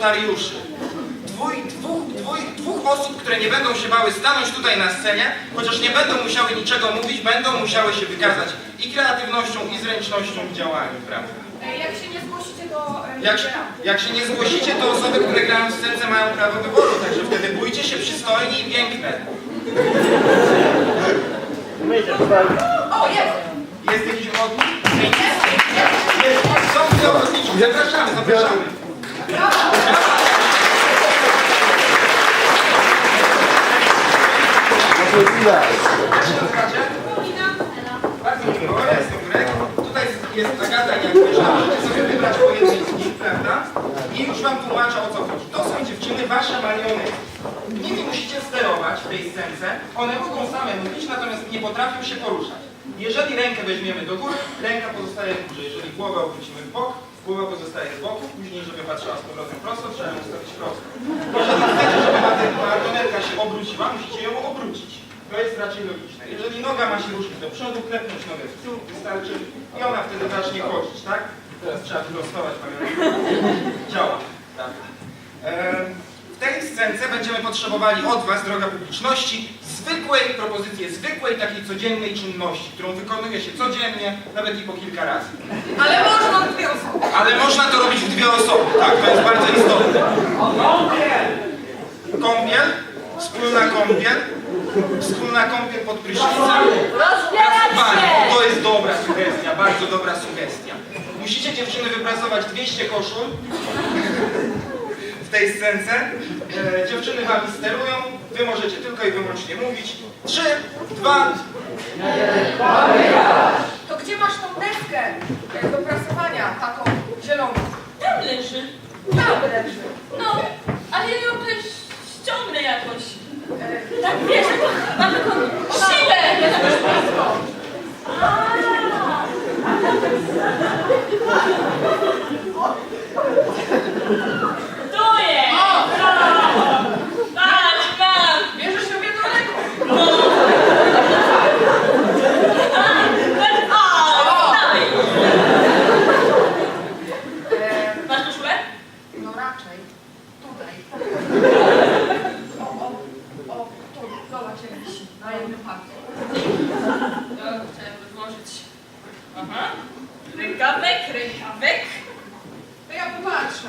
wolontariuszy. Dwój, dwóch, dwój, dwóch osób, które nie będą się bały stanąć tutaj na scenie, chociaż nie będą musiały niczego mówić, będą musiały się wykazać i kreatywnością, i zręcznością w działaniu, prawda? E, Jak się nie zgłosicie, to e, Jak jak się nie zgłosicie, to osoby, które grają w scence mają prawo wyboru, także wtedy bójcie się przystojni i piękne. O, jest! Jest jakiś ochotnik? Jest. Są dwie ochotniczki. Zapraszamy, zapraszamy. Bardzo miło, ja jestem Jurek. Tutaj jest i Agnieszka. Możecie sobie wybrać po jednej z nich, prawda? I już wam tłumaczę o co chodzi. To są dziewczyny, wasze marionetki. Nimi musicie sterować w tej scence. One mogą same mówić, natomiast nie potrafią się poruszać. Jeżeli rękę weźmiemy do góry, ręka pozostaje w górze. Jeżeli głowę obrócimy w bok, głowa pozostaje z boku. Później, żeby patrzyła z powrotem prosto, trzeba ją ustawić prosto. Jeżeli chcecie, żeby marionetka się obróciła, musicie ją obrócić. To jest raczej logiczne. Jeżeli noga ma się ruszyć do przodu, klepnąć nogę w tył, wystarczy i ona wtedy zacznie chodzić, tak? Teraz trzeba wyprostować marionetkę. Działa. Tak. W tej scence będziemy potrzebowali od Was, droga publiczności, zwykłej propozycji, zwykłej takiej codziennej czynności, którą wykonuje się codziennie, nawet i po kilka razy. Ale można dwie osoby. Ale można to robić w dwie osoby, tak, to jest bardzo istotne. Kąpiel, wspólna kąpiel, wspólna kąpiel pod prysznicem. Bardzo, to jest dobra sugestia, bardzo dobra sugestia. Musicie dziewczyny wypracować 200 koszul w tej scence. E, dziewczyny wami sterują, wy możecie tylko i wyłącznie mówić. 3, 2, To gdzie masz tą deskę e, do prasowania, taką zieloną? Tam leży. Tam leży. No, ale ja ją też ściągnę jakoś. E, Tak wiesz, mam taką siłę. Jest też blisko. Tu jest. Patrz, mam. Bierzesz ją jedną ręką. Patrz, o, dawaj. E, Masz koszulę? no raczej. Tutaj. O, o, o, tu, zobacz jak wisi. Na jednym palcu. No, chciałem rozłożyć. Aha. Rękawek, rękawek. To ja popatrzę.